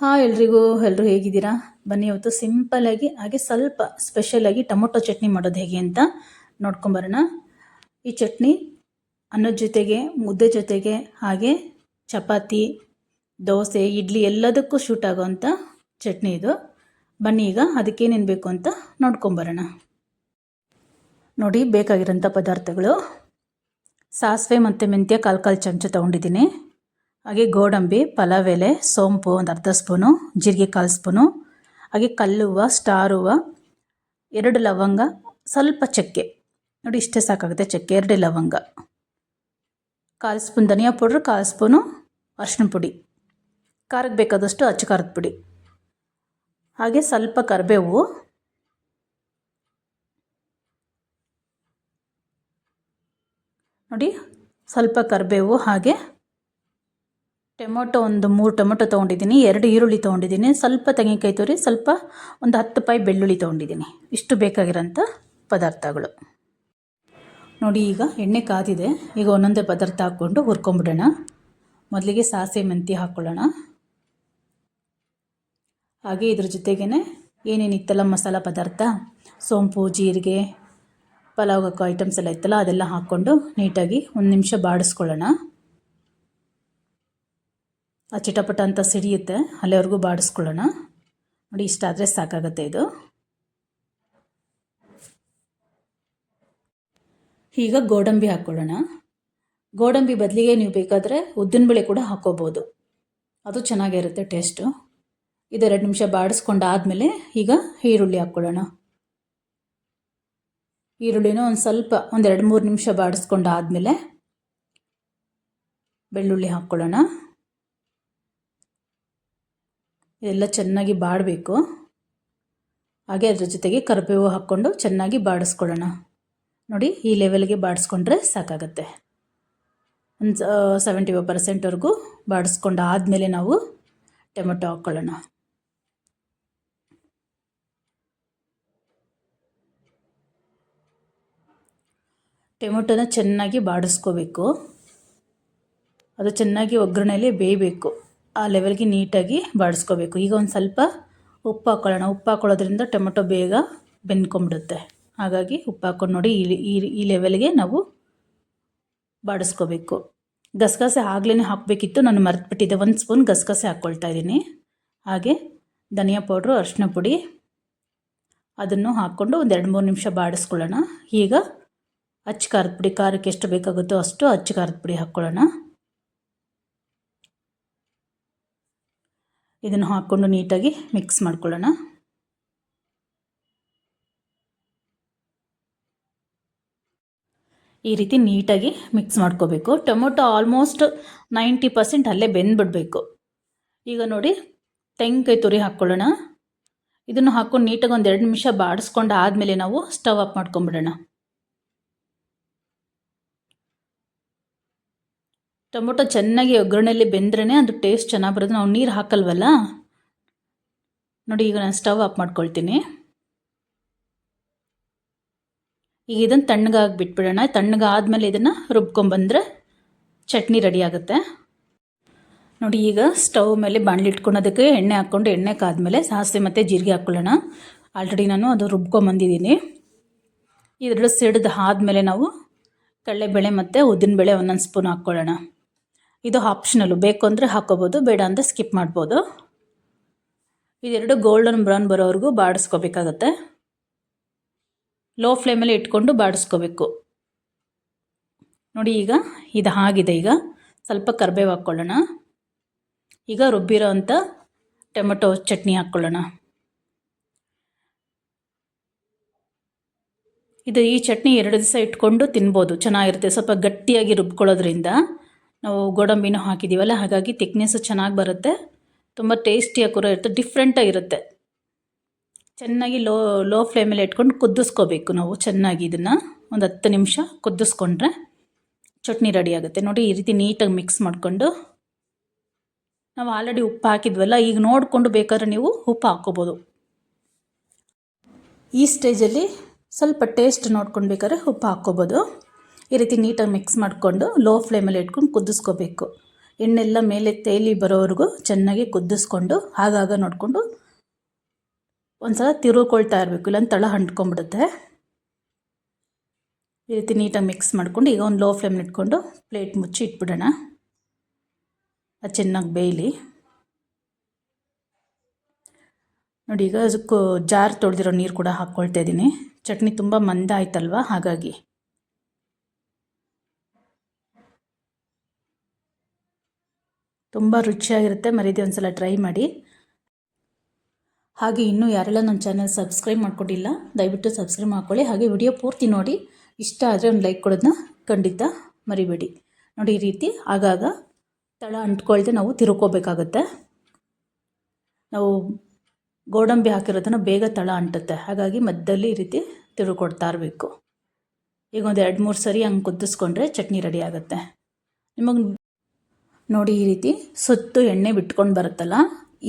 Hi ಎಲ್ರಿಗೂ ಎಲ್ಲರೂ ಹೇಗಿದ್ದೀರಾ? ಬನ್ನಿ ಇವತ್ತು ಸಿಂಪಲ್ಲಾಗಿ ಹಾಗೆ ಸ್ವಲ್ಪ ಸ್ಪೆಷಲಾಗಿ ಟೊಮೊಟೊ ಚಟ್ನಿ ಮಾಡೋದು ಹೇಗೆ ಅಂತ ನೋಡ್ಕೊಂಬರೋಣ ಈ ಚಟ್ನಿ ಅನ್ನದ ಜೊತೆಗೆ, ಮುದ್ದೆ ಜೊತೆಗೆ, ಹಾಗೆ ಚಪಾತಿ, ದೋಸೆ, ಇಡ್ಲಿ ಎಲ್ಲದಕ್ಕೂ ಶೂಟ್ ಆಗೋವಂಥ ಚಟ್ನಿ ಇದು. ಬನ್ನಿ ಈಗ ಅದಕ್ಕೇನೇನು ಬೇಕು ಅಂತ ನೋಡ್ಕೊಂಬರೋಣ ನೋಡಿ, ಬೇಕಾಗಿರೋಂಥ ಪದಾರ್ಥಗಳು. ಸಾಸಿವೆ ಮತ್ತು ಮೆಂತ್ಯ ಕಾಲು ಕಾಲು ಚಮಚ ತೊಗೊಂಡಿದ್ದೀನಿ. ಹಾಗೆ ಗೋಡಂಬಿ ಪಲಾವ್ ಎಲೆ ಸೋಂಪು, ಒಂದು ಅರ್ಧ ಸ್ಪೂನು, ಜೀರಿಗೆ ಕಾಲು ಸ್ಪೂನು, ಹಾಗೆ ಕಲ್ಲು ಹೂವು ಸ್ಟಾರ್ ಹೂವು ಎರಡು ಲವಂಗ, ಸ್ವಲ್ಪ ಚಕ್ಕೆ. ನೋಡಿ ಇಷ್ಟೇ ಸಾಕಾಗುತ್ತೆ ಚಕ್ಕೆ, ಎರಡೇ ಲವಂಗ. ಕಾಲು ಸ್ಪೂನ್ ಧನಿಯಾ ಪೌಡ್ರ್, ಕಾಲು ಸ್ಪೂನು ಅರ್ಶಿನ ಪುಡಿ. ಖಾರಕ್ಕೆ ಬೇಕಾದಷ್ಟು ಅಚ್ಚು ಖಾರದ ಪುಡಿ. ಹಾಗೆ ಸ್ವಲ್ಪ ಕರಿಬೇವು. ನೋಡಿ, ಸ್ವಲ್ಪ ಕರಿಬೇವು, ಹಾಗೆ ಟೊಮೊಟೊ ಒಂದು ಮೂರು ಟೊಮೊಟೊ ತೊಗೊಂಡಿದ್ದೀನಿ, ಎರಡು ಈರುಳ್ಳಿ ತೊಗೊಂಡಿದ್ದೀನಿ, ಸ್ವಲ್ಪ ತೆಂಗಿನಕಾಯಿ ತುರಿ, ಸ್ವಲ್ಪ ಒಂದು ಹತ್ತು ಪಾಯಿ ಬೆಳ್ಳುಳ್ಳಿ ತೊಗೊಂಡಿದ್ದೀನಿ. ಇಷ್ಟು ಬೇಕಾಗಿರೋಂಥ ಪದಾರ್ಥಗಳು. ನೋಡಿ, ಈಗ ಎಣ್ಣೆ ಕಾದಿದೆ. ಈಗ ಒಂದೊಂದೇ ಪದಾರ್ಥ ಹಾಕ್ಕೊಂಡು ಹುರ್ಕೊಂಬಿಡೋಣ. ಮೊದಲಿಗೆ ಸಾಸಿವೆ ಮೆಂತಿ ಹಾಕ್ಕೊಳ್ಳೋಣ ಹಾಗೆ ಇದ್ರ ಜೊತೆಗೇ ಏನೇನಿತ್ತಲ್ಲ ಮಸಾಲ ಪದಾರ್ಥ? ಸೋಂಪು, ಜೀರಿಗೆ, ಪಲಾವ್ ಹಾಕೋ ಐಟಮ್ಸ್ ಎಲ್ಲ ಇತ್ತಲ್ಲ, ಅದೆಲ್ಲ ಹಾಕ್ಕೊಂಡು ನೀಟಾಗಿ ಒಂದು ನಿಮಿಷ ಬಾಡಿಸ್ಕೊಳ್ಳೋಣ. ಚಿಟಪಟ ಅಂತ ಸಿಡಿಯುತ್ತೆ, ಅಲ್ಲಿವರೆಗೂ ಬಾಡಿಸ್ಕೊಳ್ಳೋಣ. ನೋಡಿ, ಇಷ್ಟ ಆದರೆ ಸಾಕಾಗುತ್ತೆ ಇದು. ಈಗ ಗೋಡಂಬಿ ಹಾಕ್ಕೊಳ್ಳೋಣ. ಗೋಡಂಬಿ ಬದಲಿಗೆ ನೀವು ಬೇಕಾದರೆ ಉದ್ದಿನಬೇಳೆ ಕೂಡ ಹಾಕ್ಕೋಬೋದು. ಅದು ಚೆನ್ನಾಗಿರುತ್ತೆ ಟೇಸ್ಟು. ಇದೆರಡು ನಿಮಿಷ ಬಾಡಿಸ್ಕೊಂಡಾದಮೇಲೆ ಈಗ ಈರುಳ್ಳಿ ಹಾಕ್ಕೊಳ್ಳೋಣ. ಈರುಳ್ಳಿನೂ ಒಂದು ಸ್ವಲ್ಪ ಒಂದೆರಡು ಮೂರು ನಿಮಿಷ ಬಾಡಿಸ್ಕೊಂಡಾದಮೇಲೆ ಬೆಳ್ಳುಳ್ಳಿ ಹಾಕ್ಕೊಳ್ಳೋಣ. ಎಲ್ಲ ಚೆನ್ನಾಗಿ ಬಾಡಬೇಕು. ಹಾಗೆ ಅದ್ರ ಜೊತೆಗೆ ಕರಿಬೇವು ಹಾಕ್ಕೊಂಡು ಚೆನ್ನಾಗಿ ಬಾಡಿಸ್ಕೊಳ್ಳೋಣ. ನೋಡಿ, ಈ ಲೆವೆಲ್ಗೆ ಬಾಡಿಸ್ಕೊಂಡ್ರೆ ಸಾಕಾಗತ್ತೆ. ಒಂದು ಸೆವೆಂಟಿ ಫೈವ್ ಪರ್ಸೆಂಟ್ವರೆಗೂ ಬಾಡಿಸ್ಕೊಂಡು ಆದಮೇಲೆ ನಾವು ಟೊಮೆಟೊ ಹಾಕ್ಕೊಳ್ಳೋಣ. ಟೊಮೆಟೊನ ಚೆನ್ನಾಗಿ ಬಾಡಿಸ್ಕೋಬೇಕು. ಅದು ಚೆನ್ನಾಗಿ ಒಗ್ಗರಣೆಯಲ್ಲಿ ಬೇಯಬೇಕು. ಆ ಲೆವೆಲ್ಗೆ ನೀಟಾಗಿ ಬಾಡಿಸ್ಕೋಬೇಕು. ಈಗ ಒಂದು ಸ್ವಲ್ಪ ಉಪ್ಪು ಹಾಕ್ಕೊಳ್ಳೋಣ ಉಪ್ಪು ಹಾಕ್ಕೊಳ್ಳೋದ್ರಿಂದ ಟೊಮೆಟೊ ಬೇಗ ಬೆಂದ್ಕೊಂಬಿಡುತ್ತೆ ಹಾಗಾಗಿ ಉಪ್ಪು ಹಾಕ್ಕೊಂಡು ನೋಡಿ ಈ ಈ ಲೆವೆಲ್ಗೆ ನಾವು ಬಾಡಿಸ್ಕೋಬೇಕು. ಗಸಗಸೆ ಆಗಲೇ ಹಾಕಬೇಕಿತ್ತು. ನಾನು ಮರೆತುಬಿಟ್ಟಿದ್ದೆ. ಒಂದು ಸ್ಪೂನ್ ಗಸಗಸೆ ಹಾಕ್ಕೊಳ್ತಾ ಇದ್ದೀನಿ. ಹಾಗೆ ಧನಿಯಾ ಪೌಡ್ರು ಅರಿಶಿನ ಪುಡಿ ಅದನ್ನು ಹಾಕ್ಕೊಂಡು ಒಂದು ಎರಡು ಮೂರು ನಿಮಿಷ ಬಾಡಿಸ್ಕೊಳ್ಳೋಣ. ಈಗ ಅಚ್ಚ ಖಾರದ ಪುಡಿ, ಖಾರಕ್ಕೆ ಎಷ್ಟು ಬೇಕಾಗುತ್ತೋ ಅಷ್ಟು ಅಚ್ಚ ಖಾರದ ಪುಡಿ ಹಾಕ್ಕೊಳ್ಳೋಣ. ಇದನ್ನು ಹಾಕ್ಕೊಂಡು ನೀಟಾಗಿ ಮಿಕ್ಸ್ ಮಾಡ್ಕೊಳ್ಳೋಣ. ಈ ರೀತಿ ನೀಟಾಗಿ ಮಿಕ್ಸ್ ಮಾಡ್ಕೋಬೇಕು. ಟೊಮೊಟೊ ಆಲ್ಮೋಸ್ಟ್ ನೈಂಟಿ ಪರ್ಸೆಂಟ್ ಅಲ್ಲೇ ಬೆಂದ್ಬಿಡಬೇಕು. ಈಗ ನೋಡಿ, ತೆಂಗಿನಕಾಯಿ ತುರಿ ಹಾಕ್ಕೊಳ್ಳೋಣ. ಇದನ್ನು ಹಾಕ್ಕೊಂಡು ನೀಟಾಗಿ ಒಂದು ಎರಡು ನಿಮಿಷ ಬಾಡಿಸ್ಕೊಂಡು ಆದಮೇಲೆ ನಾವು ಸ್ಟವ್ ಆಫ್ ಮಾಡ್ಕೊಂಬಿಡೋಣ. ಟೊಮೊಟೊ ಚೆನ್ನಾಗಿ ಒಗ್ಗರಣೆಯಲ್ಲಿ ಬೆಂದ್ರೇ ಅದು ಟೇಸ್ಟ್ ಚೆನ್ನಾಗಿ ಬರೋದು ನಾವು ನೀರು ಹಾಕಲ್ವಲ್ಲ? ನೋಡಿ, ಈಗ ನಾನು ಸ್ಟವ್ ಆಫ್ ಮಾಡ್ಕೊಳ್ತೀನಿ. ಈಗ ಇದನ್ನು ತಣ್ಣಗಾಗಿ ಬಿಟ್ಬಿಡೋಣ. ತಣ್ಣಗಾದ್ಮೇಲೆ ಇದನ್ನು ರುಬ್ಕೊಂಬಂದರೆ ಚಟ್ನಿ ರೆಡಿ ಆಗುತ್ತೆ. ನೋಡಿ, ಈಗ ಸ್ಟವ್ ಮೇಲೆ ಬಾಣಲಿ ಇಟ್ಕೊಳೋದಕ್ಕೆ ಎಣ್ಣೆ ಹಾಕ್ಕೊಂಡು ಎಣ್ಣೆ ಕಾದ್ಮೇಲೆ ಸಾಸಿವೆ ಮತ್ತು ಜೀರಿಗೆ ಹಾಕ್ಕೊಳ್ಳೋಣ. ಆಲ್ರೆಡಿ ನಾನು ಅದು ರುಬ್ಕೊಂಬಂದಿದ್ದೀನಿ. ಇದೆರಡು ಸಿಡ್ದು ಆದಮೇಲೆ ನಾವು ಕಡಲೆಬೇಳೆ ಮತ್ತು ಉದ್ದಿನಬೇಳೆ ಒಂದೊಂದು ಸ್ಪೂನ್ ಹಾಕ್ಕೊಳ್ಳೋಣ. ಇದು ಆಪ್ಷನಲ್ಲು ಬೇಕು ಅಂದರೆ ಹಾಕೋಬೋದು, ಬೇಡ ಅಂದರೆ ಸ್ಕಿಪ್ ಮಾಡ್ಬೋದು. ಇದೆರಡು ಗೋಲ್ಡನ್ ಬ್ರೌನ್ ಬರೋವರೆಗೂ ಬಾಡಿಸ್ಕೋಬೇಕಾಗತ್ತೆ. ಲೋ ಫ್ಲೇಮಲ್ಲಿ ಇಟ್ಕೊಂಡು ಬಾಡಿಸ್ಕೋಬೇಕು. ನೋಡಿ ಈಗ, ಇದು ಆಗಿದೆ ಈಗ. ಸ್ವಲ್ಪ ಕರಿಬೇವು ಹಾಕ್ಕೊಳ್ಳೋಣ ಈಗ ರುಬ್ಬಿರೋ ಅಂಥ ಟೊಮೆಟೊ ಚಟ್ನಿ ಹಾಕ್ಕೊಳ್ಳೋಣ ಇದು ಈ ಚಟ್ನಿ ಎರಡು ದಿವಸ ಇಟ್ಕೊಂಡು ತಿನ್ಬೋದು, ಚೆನ್ನಾಗಿರುತ್ತೆ. ಸ್ವಲ್ಪ ಗಟ್ಟಿಯಾಗಿ ರುಬ್ಕೊಳ್ಳೋದ್ರಿಂದ. ನಾವು ಗೋಡಂಬಿನೂ ಹಾಕಿದ್ದೀವಲ್ಲ ಹಾಗಾಗಿ ತಿಕ್ನೆಸ್ಸು ಚೆನ್ನಾಗಿ ಬರುತ್ತೆ. ತುಂಬ ಟೇಸ್ಟಿಯಾಗಿ ಕೂಡ ಇರುತ್ತೆ ಡಿಫ್ರೆಂಟಾಗಿರುತ್ತೆ ಚೆನ್ನಾಗಿ ಲೋ ಲೋ ಫ್ಲೇಮಲ್ಲಿ ಇಟ್ಕೊಂಡು ಕುದಿಸ್ಕೋಬೇಕು ನಾವು ಚೆನ್ನಾಗಿ ಇದನ್ನು. ಒಂದು ಹತ್ತು ನಿಮಿಷ ಕುದಿಸ್ಕೊಂಡ್ರೆ ಚಟ್ನಿ ರೆಡಿ ಆಗುತ್ತೆ. ನೋಡಿ, ಈ ರೀತಿ ನೀಟಾಗಿ ಮಿಕ್ಸ್ ಮಾಡಿಕೊಂಡು. ನಾವು ಆಲ್ರೆಡಿ ಉಪ್ಪು ಹಾಕಿದ್ವಲ್ಲ, ಈಗ ನೋಡಿಕೊಂಡು ಬೇಕಾದ್ರೆ ನೀವು ಉಪ್ಪು ಹಾಕ್ಕೋಬೋದು. ಈ ಸ್ಟೇಜಲ್ಲಿ ಸ್ವಲ್ಪ ಟೇಸ್ಟ್ ನೋಡ್ಕೊಂಡು ಬೇಕಾದ್ರೆ ಉಪ್ಪು ಹಾಕ್ಕೋಬೋದು. ಈ ರೀತಿ ನೀಟಾಗಿ ಮಿಕ್ಸ್ ಮಾಡಿಕೊಂಡು ಲೋ ಫ್ಲೇಮಲ್ಲಿ ಇಟ್ಕೊಂಡು ಕುದಿಸ್ಕೋಬೇಕು. ಎಣ್ಣೆಲ್ಲ ಮೇಲೆ ತೇಲಿ ಬರೋವರೆಗೂ ಚೆನ್ನಾಗಿ ಕುದಿಸ್ಕೊಂಡು ಆಗಾಗ ನೋಡಿಕೊಂಡು ಒಂದ್ಸಲ ತಿರುಕೊಳ್ತಾ ಇರಬೇಕು. ಇಲ್ಲಾಂದ್ರೆ ತಳ ಹಂಟ್ಕೊಂಡ್ಬಿಡುತ್ತೆ ಈ ರೀತಿ ನೀಟಾಗಿ ಮಿಕ್ಸ್ ಮಾಡ್ಕೊಂಡು ಈಗ ಒಂದು ಲೋ ಫ್ಲೇಮ್ ಇಟ್ಕೊಂಡು ಪ್ಲೇಟ್ ಮುಚ್ಚಿ ಇಟ್ಬಿಡೋಣ. ಅದು ಚೆನ್ನಾಗಿ ಬೇಯಲಿ. ನೋಡಿ, ಈಗ ಅದಕ್ಕೂ ಜಾರ್ ತೊಳೆದಿರೋ ನೀರು ಕೂಡ ಹಾಕ್ಕೊಳ್ತಾ ಇದ್ದೀನಿ. ಚಟ್ನಿ ತುಂಬ ಮಂದ ಆಯ್ತಲ್ವಾ? ಹಾಗಾಗಿ. ತುಂಬ ರುಚಿಯಾಗಿರುತ್ತೆ. ಮರೀದಿ ಒಂದು ಸಲ ಟ್ರೈ ಮಾಡಿ. ಹಾಗೆ ಇನ್ನೂ ಯಾರೆಲ್ಲ ನನ್ನ ಚಾನಲ್ ಸಬ್ಸ್ಕ್ರೈಬ್ ಮಾಡ್ಕೊಂಡಿಲ್ಲ, ದಯವಿಟ್ಟು ಸಬ್ಸ್ಕ್ರೈಬ್ ಮಾಡ್ಕೊಳ್ಳಿ. ಹಾಗೆ ವಿಡಿಯೋ ಪೂರ್ತಿ ನೋಡಿ. ಇಷ್ಟ ಆದರೆ ಒಂದು ಲೈಕ್ ಕೊಡೋದನ್ನ ಖಂಡಿತ ಮರಿಬೇಡಿ. ನೋಡಿ ಈ ರೀತಿ ಆಗಾಗ ತಳ ಅಂಟ್ಕೊಳ್ದೆ ನಾವು ತಿರುಕೋಬೇಕಾಗುತ್ತೆ. ನಾವು ಗೋಡಂಬಿ ಹಾಕಿರೋದನ್ನು ಬೇಗ ತಳ ಅಂಟುತ್ತೆ. ಹಾಗಾಗಿ ಮಧ್ಯದಲ್ಲಿ ಈ ರೀತಿ ತಿರುಕೊಡ್ತಾ ಇರಬೇಕು. ಈಗ ಒಂದು ಎರಡು ಮೂರು ಸರಿ ಹಂಗೆ ಕುದಿಸ್ಕೊಂಡ್ರೆ ಚಟ್ನಿ ರೆಡಿ ಆಗುತ್ತೆ. ನಿಮಗೆ ನೋಡಿ ಈ ರೀತಿ ಸುತ್ತು ಎಣ್ಣೆ ಬಿಟ್ಕೊಂಡು ಬರುತ್ತಲ್ಲ,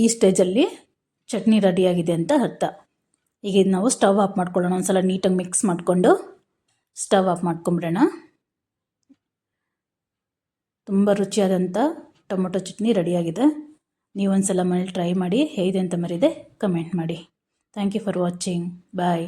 ಈ ಸ್ಟೇಜಲ್ಲಿ ಚಟ್ನಿ ರೆಡಿಯಾಗಿದೆ ಅಂತ ಅರ್ಥ. ಈಗ ಇದು ನಾವು ಸ್ಟವ್ ಆಫ್ ಮಾಡ್ಕೊಳ್ಳೋಣ ಒಂದು ಸಲ ನೀಟಾಗಿ ಮಿಕ್ಸ್ ಮಾಡಿಕೊಂಡು ಸ್ಟವ್ ಆಫ್ ಮಾಡ್ಕೊಂಬಿಡೋಣ. ತುಂಬ ರುಚಿಯಾದಂಥ ಟೊಮೊಟೊ ಚಟ್ನಿ ರೆಡಿಯಾಗಿದೆ ನೀವು ಒಂದು ಸಲ ಮನೇಲಿ ಟ್ರೈ ಮಾಡಿ, ಹೇಗಿದೆ ಅಂತ ಮರಿದೆ ಕಮೆಂಟ್ ಮಾಡಿ. Thank you for watching bye